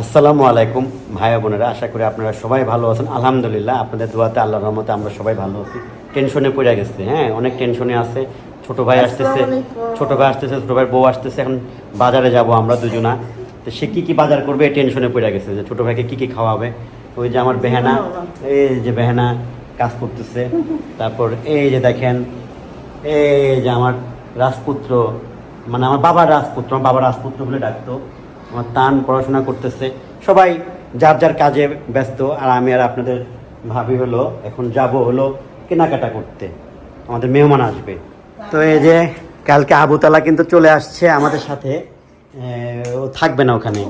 আসসালামু আলাইকুম ভাই বোনেরা আশা করি আপনারা সবাই ভালো আছেন। আলহামদুলিল্লাহ আপনাদের দোয়াতে আল্লাহর রহমতে আমরা সবাই ভালো আছি। টেনশনে পড়ে গেছে হ্যাঁ অনেক টেনশনে আছে। ছোট ভাই আসতেছে ছোট ভাই আসতেছে ছোট ভাই বউ আসতেছে এখন বাজারে যাব আমরা দুজনা। তো সে কী কী বাজার করবে এই টেনশনে পড়ে গেছে যে ছোট ভাইকে কী কী খাওয়াবে। ওই যে আমার বেহানা এই যে বেহানা কাজ করতেছে। তারপর এই যে দেখেন এই যে আমার রাজপুত্র মানে আমার বাবার রাজপুত্র আমার বাবা রাজপুত্র বলে ডাকতো। আমার তান পড়াশোনা করতেছে। সবাই যার যার কাজে ব্যস্ত, আর আমি আর আপনাদের ভাবি হলো, এখন যাব হলো কেনাকাটা করতে। আমাদের মেহমান আসবে। তো এই যে কালকে আবুতালা কিন্তু চলে আসছে আমাদের সাথে। ও থাকবে না ওখানে।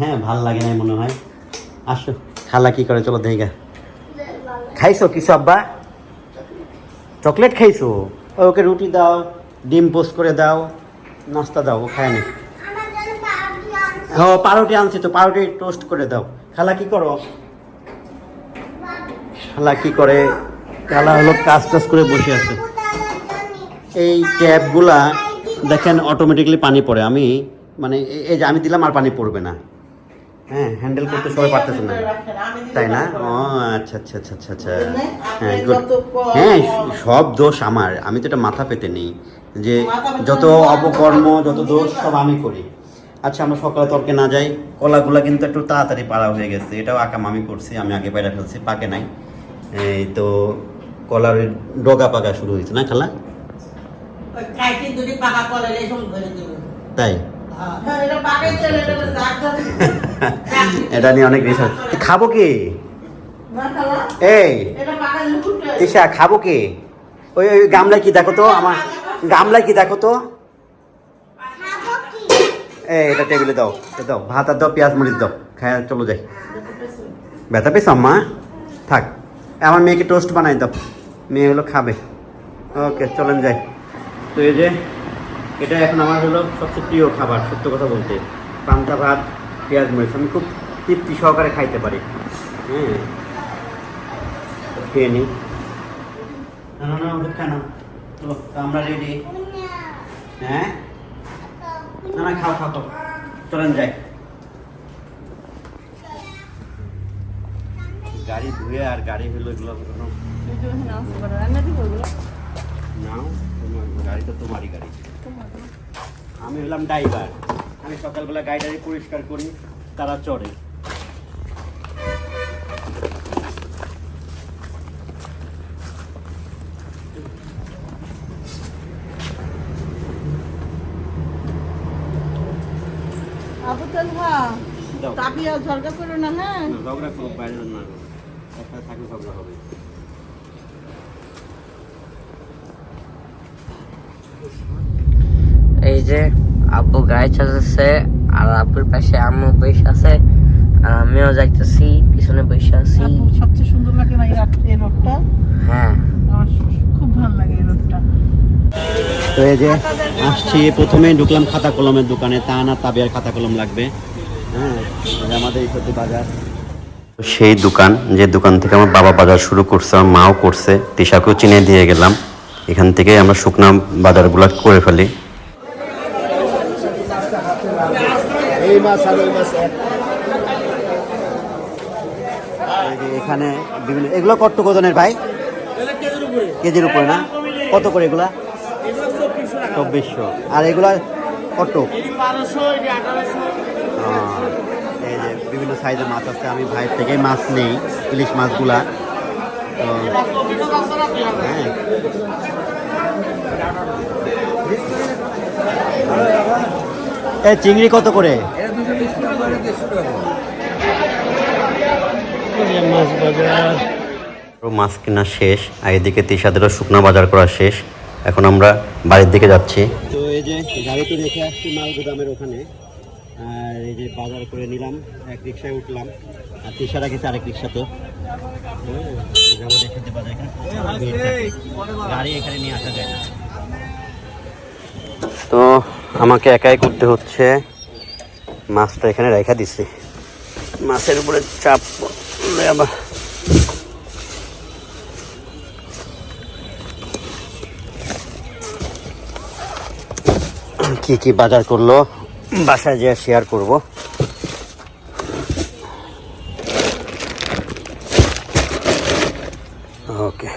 হ্যাঁ ভালো লাগে না মনে হয়। আসো, খালা কি করে, চলো দেখা। খাইছো কিছু আব্বা? চকলেট খাইছো? ওকে রুটি দাও, ডিম পোস্ট করে দাও, নাস্তা দাও, ও খায়নি ও পাউরুটি আনছি তো, পাউরুটি টোস্ট করে দাও। খালা কি করো? খালা কি করে? খালা হলো কাজ টাজ করে বসে আছে। এই ট্যাপগুলা দেখেন অটোমেটিকলি পানি পড়ে। আমি মানে এই যে আমি দিলাম আর পানি পড়বে না। হ্যাঁ হ্যান্ডেল করতে সবাই পারতেছে না। তাই না? ও আচ্ছা আচ্ছা আচ্ছা আচ্ছা আচ্ছা। হ্যাঁ good. হ্যাঁ সব দোষ আমার। আমি তো এটা মাথা পেতে নেই। যে যত অপকর্ম, যত দোষ, সব আমি করি। আচ্ছা আমরা সকালে তর্কে না যাই। কলাগুলা কিন্তু একটু তাড়াতাড়ি পাড়া হয়ে গেছে। এটাও আকাম আমি করছি আমি আগে পাইরা ফেলছি পাকে নাই। এই তো কলার ডগা পাকা শুরু হয়েছে না খালা? তাই? হ্যাঁ এটা নিয়ে অনেক রিসার্চ খাব কি? এই। খাব কি? ওই ওই গামলায় কি দেখো তো? আমার গামলায় কি দেখো তো? এই, এটা টেবিলে দাও দাও। ভাত আর দাও, পেঁয়াজ, মরিচ দাও। খায় চলো যাই। ব্যথা পেয়েছ আম্মা? থাক। আমার মেয়েকে টোস্ট বানাই দাও। মেয়ে হলো খাবে। ওকে, চলেন যাই। তো এই যে, এটা এখন আমার হলো সবচেয়ে প্রিয় খাবার, সত্য কথা বলতে। পান্তা ভাত, পেঁয়াজ, মরিচ। আমি খুব তৃপ্তি সহকারে খাইতে পারি। হ্যাঁ। খেয়ে নিই না না না ওটা কেন চলো আমরা রেডি হ্যাঁ? না না, খাও খাও খাও। চলেন, যাই। গাড়ি ধুয়ে আর গাড়ি হলো এগুলো নাও, তোমার গাড়ি তো তোমারই গাড়ি। আমি হলাম ড্রাইভার। আমি সকালবেলা গাড়ি পরিষ্কার করি, তারা চড়ে। আবু তাপিয়া ঝরকা করো না হ্যাঁ? ঝগড়া করো বাইরে না একটা থাকলে ঝগড়া হবে। এই যে আব্বু গায়ে চালাচ্ছে আর আব্বুর পাশে আম্মু বসে আছে আর আমিও যাইতেছি পিছনে বসে আছি। সবচেয়ে সুন্দর লাগে না এই রোডটা হ্যাঁ। আমার খুব ভালো লাগে এই রোডটা তো এই যে আসছি। প্রথমে ঢুকলাম খাতা কলমের দোকানে। তা না তাবিয়ার খাতা কলম লাগবে। হ্যাঁ আমাদের এই সত্যি বাজার। সেই দোকান যে দোকান থেকে আমার বাবা বাজার শুরু করছে আমার মাও করছে তিশাকেও চিনে দিয়ে গেলাম। এখান থেকে আমরা শুকনা বাজারগুলো করে ফেলি। এখানে বিভিন্ন এগুলো কত ওজনের ভাই? কেজির উপরে না? কত করে এগুলা? চব্বিশশো। আর এগুলা কত? এই যে বিভিন্ন সাইজের মাছ আছে আমি ভাইয়ের থেকে মাছ নেই ইলিশ মাছগুলা। তো, হ্যাঁ। এ চিংড়ি কত করে? মাছ কেনা শেষ আর এদিকে তিসাদেরও শুকনো বাজার করা শেষ। এখন আমরা বাড়ির দিকে যাচ্ছি। তো এই যে গাড়িতে রেখে আসছি মাল গুদামের ওখানে আর এই যে বাজার করে নিলাম এক রিক্সায় উঠলাম আর তিসা রাখেছে আরেক রিক্সাতে থাকে। গাড়ি এখানে নিয়ে আসা যায় না। তো আমাকে একাই করতে হচ্ছে। মাছটা এখানে রেখা দিছি। মাছের উপরে চাপ আবার কি কি বাজার করল বাসায় যে শেয়ার করব। ওকে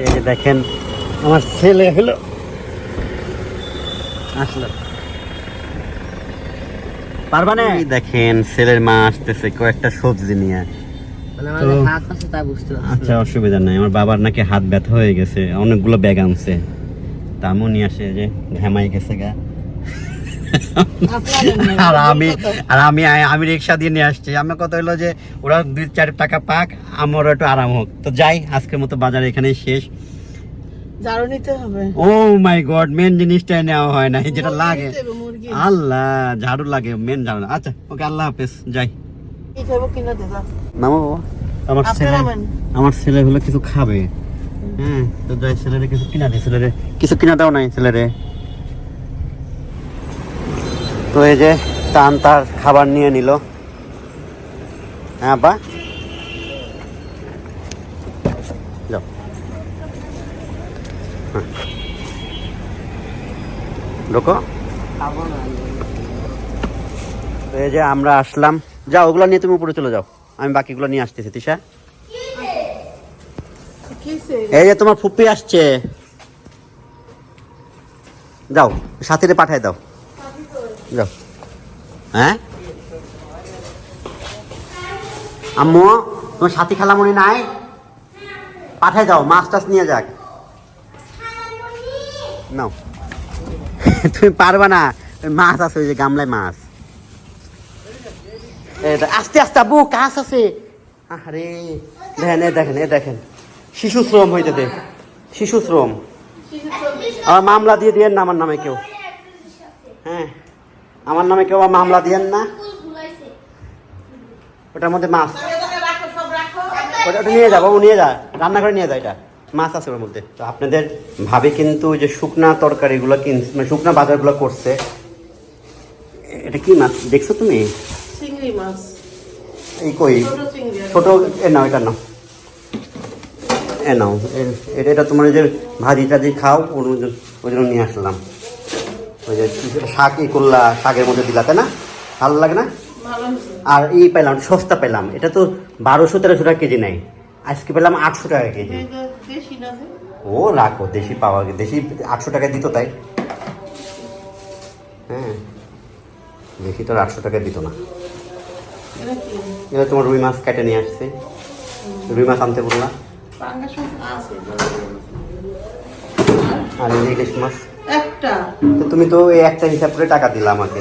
এই যে দেখেন আমার ছেলে হলো। আসলো। পারবানে দেখেন ছেলের মা আসতেছে কয়েকটা সবজি নিয়ে আচ্ছা অসুবিধা নাই। আমার বাবার নাকি হাত ব্যথা হয়ে গেছে অনেকগুলো ব্যাগ আনছে। তামও নিয়ে আসে যে ঘেমাই গেছে গা। আর আমি আর আমি আমি রিক্সা দিয়ে নিয়ে আসছি। আমার কথা হলো যে ওরা দুই চার টাকা পাক আমারও একটু আরাম হোক। তো যাই আজকের মতো বাজার এখানেই শেষ। ঝাড়ু নিতে হবে। ও মাই গড মেন জিনিসটাই নেওয়া হয় না যেটা লাগে। আল্লাহ ঝাড়ু লাগে মেন ঝাড়ু আচ্ছা ওকে আল্লাহ হাফেজ যাই। নামো আমার ছেলে আমার ছেলে হলো কিছু খাবে। তো কিছু কিনা কিছু কিনা দাও নাই এই যে টান তার খাবার নিয়ে নিল। হ্যাঁ বা। হ্যাঁ। তো এই যে আমরা আসলাম। যাও, ওগুলো নিয়ে তুমি উপরে চলে যাও। আমি বাকিগুলো নিয়ে আসতেছি, তিশা। এই যে তোমার ফুপি আসছে। যাও, সাথীরে পাঠায় দাও। যাও। হ্যাঁ? আম্মু, তোমার সাথী খালামণি নাই? পাঠায় দাও, মাছ টাছ নিয়ে যাক। নাও। তুমি পারবা না, মাছ আছে, ওই যে গামলায় মাছ। আস্তে আস্তে আব্বু কাজ আছে। আরে দেখেন, এ দেখেন এ দেখেন। শিশু শ্রম হইতে দে। শিশু শ্রম। আমার মামলা দিয়ে দিয়েন না আমার নামে কেউ। হ্যাঁ আমার নামে কেউ মামলা দিয়েন না। ওটার মধ্যে মাছ। ওটা ওটা নিয়ে যাব নিয়ে যা। রান্নাঘরে নিয়ে যায় এটা। মাছ আছে ওর মধ্যে। তো আপনাদের ভাবে কিন্তু যে শুকনা তরকারিগুলো কিন মানে শুকনা বাজারগুলো করছে এটা কি মাছ? দেখছ তুমি? চিংড়ি মাছ। এই কই? ছোট নাও এটা নাও। এ নাও এটা এটা তোমার যে ভাজি টাজি খাও ওর মধ্যে ওই জন্য নিয়ে আসলাম। ওই যে শাক ই করলা শাকের মধ্যে দিলাতে না? ভালো লাগে না? আর ই পেলাম সস্তা পেলাম। এটা তো বারোশো তেরোশো টাকা কেজি নেয়। আজকে পেলাম আটশো টাকা কেজি? ও রাখো দেশি পাওয়া গে- দেশি আটশো টাকা দিত তাই। হ্যাঁ। দেশি তো আটশো টাকা দিত না। এটা এবার তোমার রুই মাছ কেটে নিয়ে আসছে। রুই মাছ আনতে বললাম। আর এই ইলিশ মাছ একটা। তো তুমি তো এই একটা হিসাব করে টাকা দিলা আমাকে।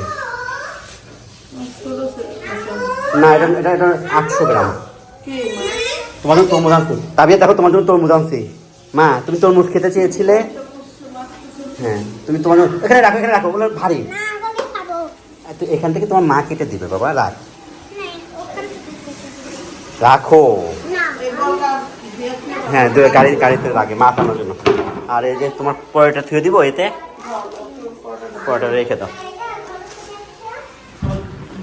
না এটা এটা এটা আটশো গ্রাম। তোমার জন্য তরমুজ আনছি। তাবিয়া দেখো তোমার জন্য তরমুজ আনছি। মা তুমি তরমুজ খেতে চেয়েছিলে? হ্যাঁ তুমি তোমার এখানে রাখো এখানে রাখো ওগুলো ভারী। তো এখান থেকে তোমার মা কেটে দিবে বাবা রাখ। রাখো এই গলদা দিয়ে দিয়ে হ্যাঁ দু- গাড়ি গাড়িতে লাগে মাছ আনার জন্য। আর এই যে তোমার পরোটা থুয়ে দিব, এতে পরোটা রেখে দাও।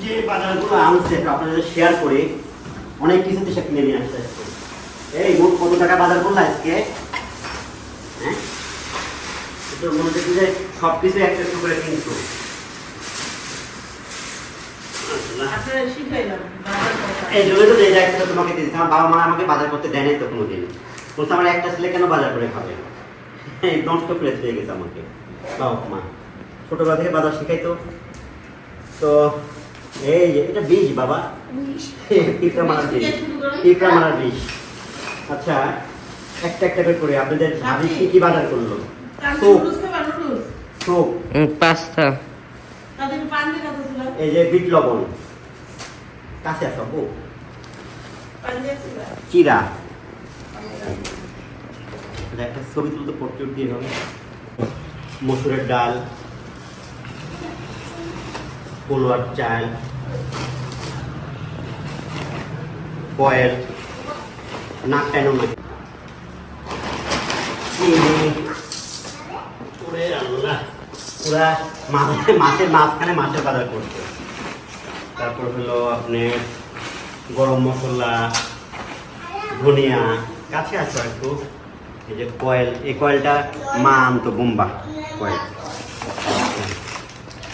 যে বাজারগুলো আনছে আপনাদের শেয়ার করে, অনেক কিছু দেশে কিনে নিয়ে আজকে। এই মোট কত টাকা বাজার করল আজকে? হ্যাঁ? মনে হচ্ছে যে সব কিছু একটু করে কিনছো আপনারা শিখাইলাম বাবার কথা। এই জন্য তো এই দায়িত্বটা তোমাকে দিয়েছি আমার বাবা মা আমাকে বাজার করতে দেয় নাই তো কোনোদিন বলছে আমার একটা ছেলে কেন বাজার করে খাবে? এই নষ্ট করে দিয়ে গেছে আমাকে। বাবা মা। ছোটবেলা থেকে বাজার শিখাইতো। তো এই যে এটা বিষ বাবা। পিঁপড়া মারার বিষ পিঁপড়া মারার বিষ। আচ্ছা একটা একটা করে করে আপনাদের ভাবি কি কি বাজার করল? সোপ। ছিল। এই যে বিট লবণ। কাছে আসো ছিল। চিরা একটা ছবি তুলতে পড়তে দিয়ে হবে মসুরের ডাল পোলোয়ার চাল কয়েল নাক কেন না পুরা মাছের মাঝখানে মাছের বাজার করছে তারপর হলো আপনার গরম মশলা ধনিয়া কাছে আসো একটু এই যে কয়েল এই কয়েলটা মা আনতো বোম্বা কয়েল।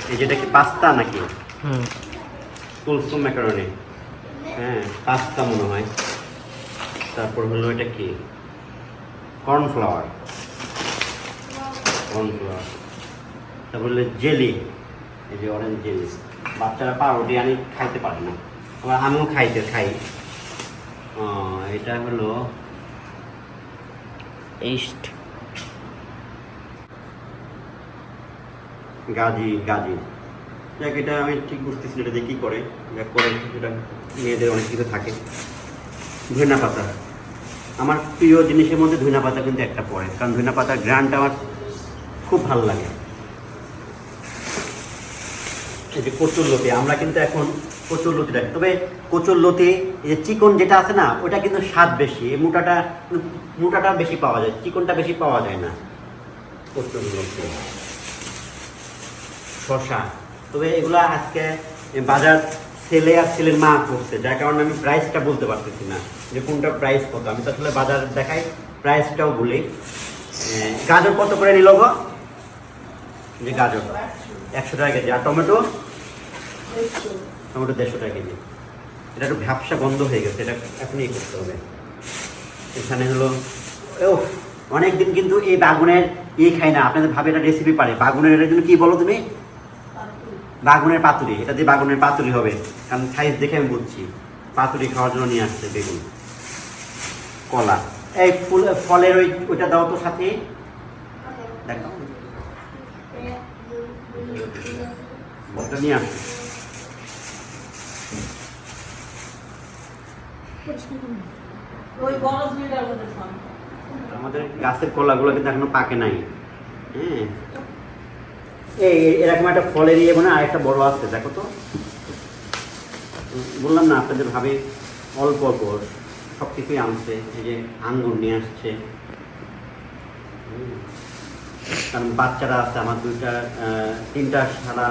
এই যেটা কি পাস্তা নাকি? হুম। ম্যাকারনি। হ্যাঁ পাস্তা মনে হয়। তারপর হলো এটা কি? কর্নফ্লাওয়ার। কর্নফ্লাওয়ার। তারপর হলো জেলি। এই যে অরেঞ্জ জেলি বাচ্চারা পাউরুটি আনি খাইতে পারে না। আবার আমিও খাইতে খাই। এটা হলো ইস্ট। গাজি গাজি। দেখ, এটা আমি ঠিক বুঝতেছি এটা কী করে? যা করে সেটা মেয়েদের অনেক কিছু থাকে। ধনিয়া পাতা। আমার প্রিয় জিনিসের মধ্যে ধনিয়া পাতা কিন্তু একটা পড়ে। কারণ ধনিয়া পাতার গ্রানটা আমার খুব ভালো লাগে। এই যে কচুর লতি, আমরা কিন্তু এখন কচুর লতি রাখি। তবে কচুর লতি, এই যে চিকন যেটা আছে না, ওটা কিন্তু স্বাদ বেশি, এই মোটাটা মোটাটা বেশি পাওয়া যায়, চিকনটা বেশি পাওয়া যায় না। কচুর লতি শশা তবে এগুলা আজকে বাজার ছেলে আর ছেলের মা করছে, যার কারণে আমি প্রাইসটা বলতে পারতেছি না যে কোনটা প্রাইস কত। আমি তো আসলে বাজার দেখাই, প্রাইসটাও বলি। গাজর কত করে নিল গো? যে গাজর, একশো টাকা কেজি। আর টমেটো? টমেটো দেড়শো টাকা কেজি। এটা একটু ভ্যাবসা বন্ধ হয়ে গেছে এটা এখনই করতে হবে। এখানে হলো ও অনেকদিন কিন্তু এই বাগুনের ইয়ে খাই না আপনাদের ভাবে এটা রেসিপি পারে। বাগুনের এটার জন্য কি বলো তুমি? বাগুনের পাতুরি এটা দিয়ে বাগুনের পাতুরি হবে। কারণ সাইজ দেখে আমি বুঝছি। পাতুরি খাওয়ার জন্য নিয়ে আসছে বেগুন। কলা। এই ফুল ফলের ওই ওইটা দাও তো সাথে। দেখো ওটা নিয়ে আসছে ওই বড় সিলিন্ডার মধ্যে খান। আমাদের গাছের কলাগুলো কিন্তু এখনও পাকে নাই। হ্যাঁ। এই এরকম একটা ফলের ইয়ে মানে আরেকটা বড় আসছে দেখো তো। বললাম না, আপনাদের ভাবে অল্প অল্প সব কিছুই আনছে, এই যে আঙ্গুর নিয়ে আসছে। কারণ বাচ্চারা আছে, আমার দুইটা তিনটা সারা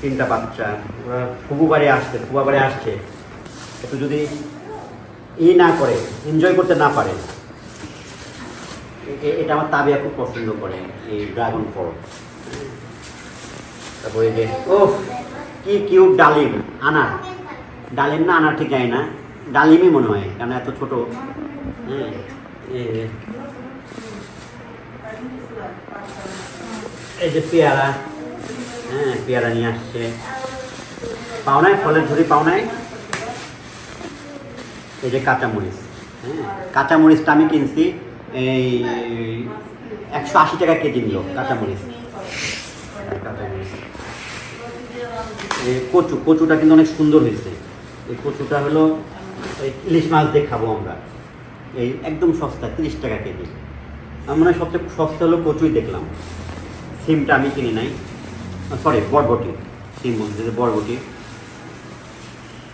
তিনটা বাচ্চা, ওরা ফুবু বাড়ি আসছে ফুবা বাড়ি আসছে। একটু যদি ই না করে এনজয় করতে না পারে। এটা আমার তাবিয়া খুব পছন্দ করে, এই ড্রাগন ফল তারপর যে ও কি কিউট ডালিম, আনার। ডালিম না, আনার ঠিক জানি না। ডালিমই মনে হয় কারণ এত ছোট। হ্যাঁ এই যে পেয়ারা হ্যাঁ পেয়ারা নিয়ে আসছে। পাওনায় ফলের ঝুড়ি পাওনায় এই যে কাঁচামরিচ হ্যাঁ? কাঁচামরিচটা আমি কিনছি এই একশো আশি টাকা কেজি নিল কাঁচামরিচ। কচু, কচুটা কিন্তু অনেক সুন্দর হয়েছে। এই কচুটা হলো এই ইলিশ মাছ দিয়ে খাব আমরা। এই একদম সস্তা তিরিশ টাকা কেজি। আমার সবচেয়ে সস্তা হলো কচুই দেখলাম। সিমটা আমি কিনি নাই। সরি বরবটি। সিম বলতে বরবটি।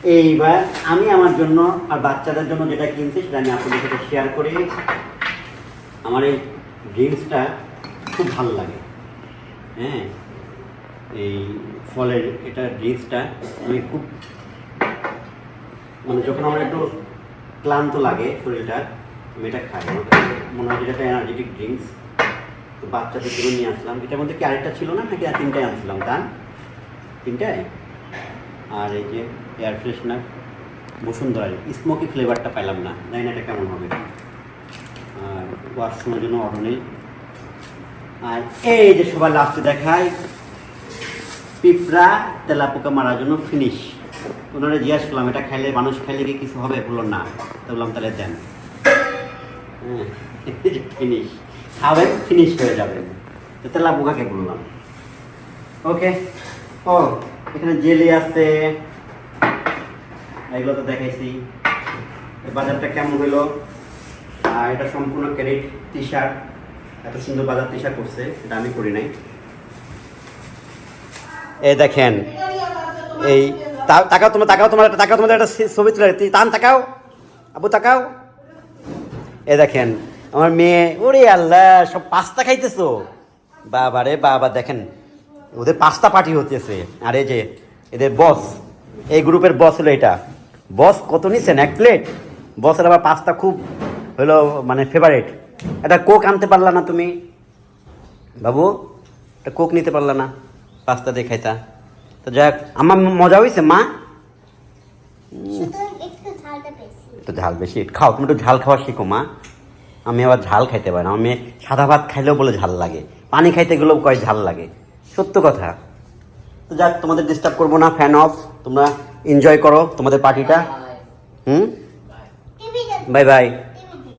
এইবার আমি আমার জন্য আর বাচ্চাদের জন্য যেটা কিনছি সেটা আমি আপনাদের সাথে শেয়ার করি আমার এই ড্রিঙ্কসটা খুব ভালো লাগে। হ্যাঁ এই ফলের এটা ড্রিঙ্কসটা আমি খুব মানে যখন আমার একটু ক্লান্ত লাগে শরীরটা, আমি এটা খাই। মনে হয় যেটা এনার্জেটিক ড্রিঙ্কস তো বাচ্চাদের জন্য নিয়ে আসলাম। এটার মধ্যে কি আরেকটা ছিল না? নাকি আর তিনটাই আনছিলাম? তা তিনটায় আর এই যে এয়ার ফ্রেশনার বসুন্ধরার স্মোকি ফ্লেভারটা পাইলাম না, জানি না এটা কেমন হবে। আর ওয়াশরুমের জন্য অর্ডার নেই। আর এই যে সবার লাস্টে দেখায় পিঁপড়া তেলাপোকা মারার জন্য ফিনিশ ওনারা জিজ্ঞাসা করলাম, এটা খাইলে মানুষ খাইলে কি কিছু হবে? বলল, না। তো বললাম, তাহলে দেন। হ্যাঁ ফিনিশ খাবেন ফিনিশ হয়ে যাবে। তো তেলাপোকাকে বললাম। ওকে ও এখানে জেলি আছে। এগুলো তো দেখাইছি। বাজারটা কেমন হলো আর এটা সম্পূর্ণ ক্রেডিট টি শার্ট এত সুন্দর বাজার টি শার্ট করছে, এটা আমি করি নাই। এই দেখেন, এই তাকাও তোমার তাকাও তোমার তাকাও তোমাদের একটা ছবি- তুলে তান তাকাও। আবু তাকাও। এ দেখেন, আমার মেয়ে ওরে আল্লাহ, সব পাস্তা খাইতেছো। বাবা রে বাবা, দেখেন। ওদের পাস্তা পার্টি হতেছে আর এই যে এদের বস এই গ্রুপের বস হলো এটা। বস কত নিচ্ছেন এক প্লেট বসের আবার পাস্তা খুব হলো মানে ফেভারেট একটা কোক আনতে পারলা না তুমি? বাবু একটা কোক নিতে পারলা না? পাস্তা দিয়ে খাইতা। তো যাক আমার মজা হয়েছে মা? তো ঝাল বেশি। খাও তুমি একটু ঝাল খাওয়া শিখো মা। আমি আবার ঝাল খাইতে পারি না। আমি সাদা ভাত খাইলেও বলে ঝাল লাগে। পানি খাইতে গেলেও কয় ঝাল লাগে। সত্য কথা। তো যাক তোমাদের ডিস্টার্ব করব না ফ্যান অফ তোমরা এনজয় করো তোমাদের পার্টিটা হুম? Bye bye